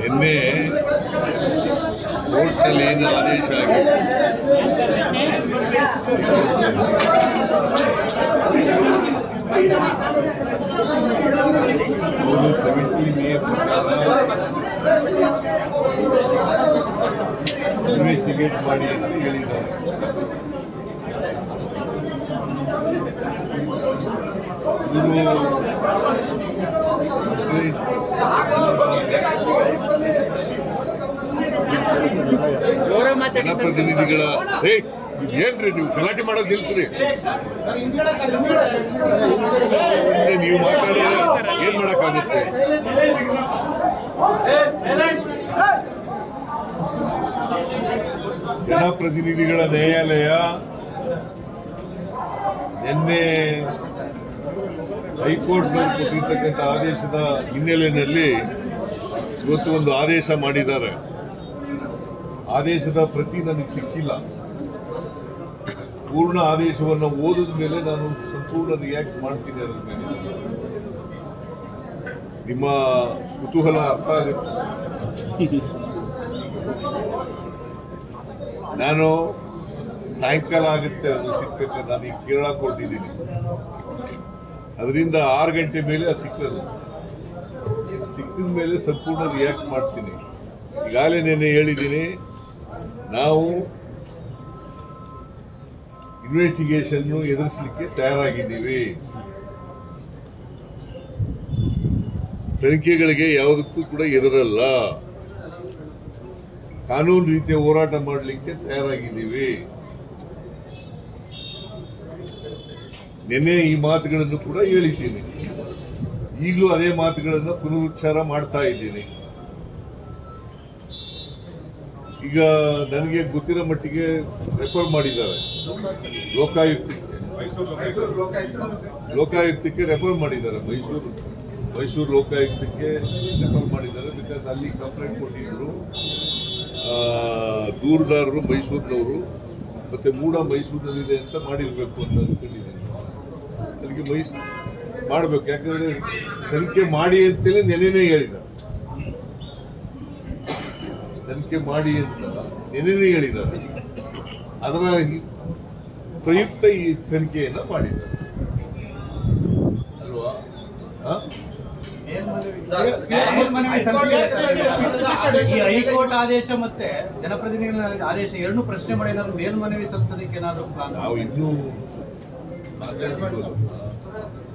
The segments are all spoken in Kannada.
ನಿನ್ನೆ ಕೋರ್ಟ್ನಲ್ಲಿ ಏನು ಆದೇಶ ಆಗಿದೆ ಇನ್ವೆಸ್ಟಿಗೇಟ್ ಮಾಡಿ ಅಂತ ಹೇಳಿದ್ದಾರೆ ಜನಪ್ರತಿನಿಧಿಗಳ ಹೇ ಏನ್ರಿ ನೀವು ಗಲಾಟೆ ಮಾಡೋದು ನಿಲ್ಸ್ರಿ. ನೀವು ಮಾತಾಡಿ ಏನ್ ಮಾಡಕ್ಕಾಗುತ್ತೆ? ಜನಪ್ರತಿನಿಧಿಗಳ ನ್ಯಾಯಾಲಯ ನಿನ್ನೆ ಹೈಕೋರ್ಟ್ನವರು ಕೊಟ್ಟಿರ್ತಕ್ಕಂಥ ಆದೇಶದ ಹಿನ್ನೆಲೆಯಲ್ಲಿ ಇವತ್ತು ಒಂದು ಆದೇಶ ಮಾಡಿದ್ದಾರೆ. ಆದೇಶದ ಪ್ರತಿ ನನಗೆ ಸಿಕ್ಕಿಲ್ಲ. ಪೂರ್ಣ ಆದೇಶವನ್ನು ಓದಿದ ಮೇಲೆ ನಾನು ಸಂಪೂರ್ಣ ರಿಯಾಕ್ಟ್ ಮಾಡ್ತೀನಿ ಅದರ ಮೇಲೆ. ನಿಮ್ಮ ಕುತೂಹಲ ಅರ್ಥ ಆಗುತ್ತೆ. ನಾನು ಸಾಯಂಕಾಲ ಆಗುತ್ತೆ ಅದು ಸಿಕ್ಕಕ್ಕೆ ನಾನು ಈಗ ಕೇರಳ ಕೊಟ್ಟಿದ್ದೀನಿ. ಅದರಿಂದ ಆರು ಗಂಟೆ ಮೇಲೆ ಅದು ಸಿಕ್ಕದು ಸಿಕ್ಕಿದ ಮೇಲೆ ಸಂಪೂರ್ಣ ರಿಯಾಕ್ಟ್ ಮಾಡ್ತೀನಿ. ಈಗಾಗಲೇ ನಿನ್ನೆ ಹೇಳಿದ್ದೀನಿ, ನಾವು ಇನ್ವೆಸ್ಟಿಗೇಷನ್ ಎದುರಿಸಲಿಕ್ಕೆ ತಯಾರಾಗಿದ್ದೀವಿ. ತನಿಖೆಗಳಿಗೆ ಯಾವುದಕ್ಕೂ ಕೂಡ ಎದುರಲ್ಲ ಕಾನೂನು ರೀತಿಯ ಹೋರಾಟ ಮಾಡಲಿಕ್ಕೆ ತಯಾರಾಗಿದ್ದೀವಿ. ನಿನ್ನೆ ಈ ಮಾತುಗಳನ್ನು ಕೂಡ ಹೇಳಿದ್ದೀನಿ. ಈಗಲೂ ಅದೇ ಮಾತುಗಳನ್ನು ಪುನರುಚ್ಚಾರ ಮಾಡ್ತಾ ಇದ್ದೀನಿ. ಈಗ ನನಗೆ ಗೊತ್ತಿರೋ ಮಟ್ಟಿಗೆ ರೆಫರ್ ಮಾಡಿದ್ದಾರೆ. ಲೋಕಾಯುಕ್ತಕ್ಕೆ. ಲೋಕಾಯುಕ್ತಕ್ಕೆ ರೆಫರ್ ಮಾಡಿದ್ದಾರೆ. ಮೈಸೂರು ಮೈಸೂರು ಲೋಕಾಯುಕ್ತಕ್ಕೆ ರೆಫರ್ ಮಾಡಿದ್ದಾರೆ ಬಿಕಾಸ್ ಅಲ್ಲಿ ಕಂಪ್ಲೇಂಟ್ ಕೊಟ್ಟಿದ್ರು. ದೂರದಾರರು ದೂರುದಾರರು ಮೈಸೂರಿನವರು. ಮತ್ತೆ ಮೂಡ ಮೈಸೂರಿನಲ್ಲಿದೆ ಅಂತ ಮಾಡಿರಬೇಕು ಅಂತ ಅನ್ಕೊಂಡಿದ್ದೀನಿ ಅದಕ್ಕೆ ವಹಿಸ್ ಮಾಡಬೇಕು. ಯಾಕಂದ್ರೆ ತನಿಖೆ ಮಾಡಿ ಅಂತೇಳಿ ನೆನೆನೇ ಹೇಳಿದ. ತನಿಖೆ ಮಾಡಿ ಅಂತ ನೆನೆನೇ ಹೇಳಿದ್ದಾರೆ ಅದರ ಪ್ರಯುಕ್ತ ಈ ತನಿಖೆಯನ್ನ ಮಾಡಿದ್ದಾರೆ ಅಲ್ವಾ? ಈ ಹೈಕೋರ್ಟ್ ಆದೇಶ ಮತ್ತೆ ಜನಪ್ರತಿನಿಧಿಗಳ ಆದೇಶ ಎರಡು ಪ್ರಶ್ನೆ ಮಾಡಿ ಏನಾದ್ರು ಮೇಲ್ಮನವಿ ಸಲ್ಲಿಸೋದಕ್ಕೆ ಏನಾದ್ರು ಪ್ಲಾನ್ ನಾವು ಇನ್ನೂ.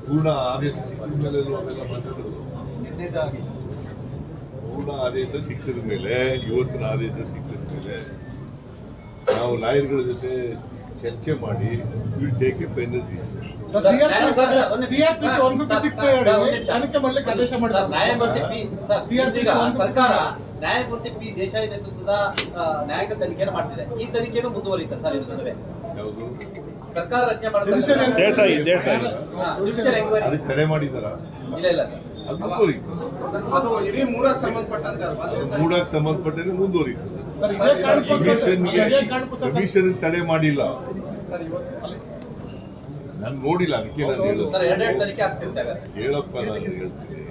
ಪೂರ್ಣ ಆದೇಶ ಸಿಕ್ಕಿದ ಮೇಲೆ ಅವೆಲ್ಲ ಮಾತಾಡೋದು ನಿನ್ನೆದಾಗಿ. ಪೂರ್ಣ ಆದೇಶ ಸಿಕ್ಕಿದ ಮೇಲೆ ಇವತ್ತಿನ ಆದೇಶ ಸಿಕ್ಕಿದ ಮೇಲೆ ನಾವು ಲಾಯರ್ಗಳ ಜೊತೆ ಚರ್ಚೆ ಮಾಡಿ ವಿಲ್ ಟೇಕ್ ಎ ಫೈನಲ್ ಸರ್ಕಾರ ನ್ಯಾಯಮೂರ್ತಿ ಪಿ ದೇಶಾಯಿ ನೇತೃತ್ವದ ನ್ಯಾಯಾಂಗ ತನಿಖೆಯನ್ನು ಮಾಡ್ತಿದೆ. ಈ ತನಿಖೆಯನ್ನು ಮುಂದುವರಿಯುತ್ತೆ ಸರ್ ಇದ್ರ ನಡುವೆ. ಸರ್ಕಾರ ರಚನೆ ಮಾಡ್ತಾರೆ ದೇಸಾಯಿ, ದೇಸಾಯಿ. ಜುಡಿಷಿಯಲ್ ಎಂಕ್ವೈರಿ ಅದಕ್ಕೆ ತಡೆ ಮಾಡಿದಾರ? ಇಲ್ಲ ಇಲ್ಲ ಸರ್. ಅದು ಮುಂದುವರಿತು ಅದು ಇಡೀ ಮೂಡಕ್ಕೆ ಸಂಬಂಧಪಟ್ಟಂತೆ ಅಲ್ವಾ? ಅದೇ ಮೂಡಕ್ಕೆ ಮುಂದುವರಿತು ಸರ್ ಇದೇ ಕಾರಣಕ್ಕೋಸ್ಕರ ಕಮಿಷನ್ ತಡೆ ಮಾಡಿಲ್ಲ. ಸರ್ ಇವತ್ತು ನಾನು ನೋಡಿಲ್ಲ ಅದಕ್ಕೆ ನಾನು ಹೇಳೋದು ಹೇಳಪ್ಪ ನಾನು ಹೇಳ್ತೀನಿ.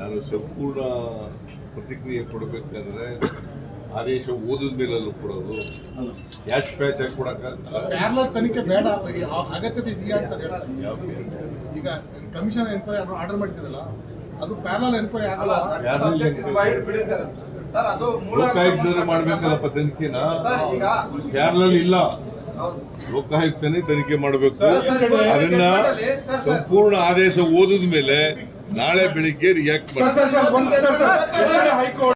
ನಾನು ಸಂಪೂರ್ಣ ಪ್ರತಿಕ್ರಿಯೆ ಕೊಡಬೇಕಾದ್ರೆ ಆದೇಶ ಓದಿದ ಮೇಲಲ್ಲೂ ಕೊಡೋದು ಕ್ಯಾಶ್ ಪ್ಯಾಚ್ ಆಗಿ ಕೊಡಕ್ಕಾಗಲ್ಲ ಪ್ಯಾರಲಲ್ ತನಿಖೆ ಬೇಡ ಅಗತ್ಯತೆ ಇದೆಯಾ ಅಂತ ಸರ್? ಈಗ ಕಮಿಷನ್ ಎನ್ಕ್ವೈರಿ ಆರ್ಡರ್ ಮಾಡ್ತಿರಲ್ಲ ಅದು ಪ್ಯಾರಲಲ್ ಎನ್ಕ್ವೈರಿ ಆಗಲ್ಲ ಬಿಡಿ ಸರ್ ಸರ್ ಅದು ಲೋಕಾಯುಕ್ತನೇ ಮಾಡ್ಬೇಕಲ್ಲಪ್ಪ ತನಿಖೆನ ಸರ್ ಈಗ ಯಾರಲ್ಲಿ ಇಲ್ಲ. ಲೋಕಾಯುಕ್ತನೇ ತನಿಖೆ ಮಾಡಬೇಕು ಸರ್, ಸರ್, ಅದನ್ನ ಸರ್, ಸರ್. ಸಂಪೂರ್ಣ ಆದೇಶ ಓದಿದ ಮೇಲೆ ನಾಳೆ ಬೆಳಿಗ್ಗೆ ರಿಯಾಕ್ಟ್ ಮಾಡಿ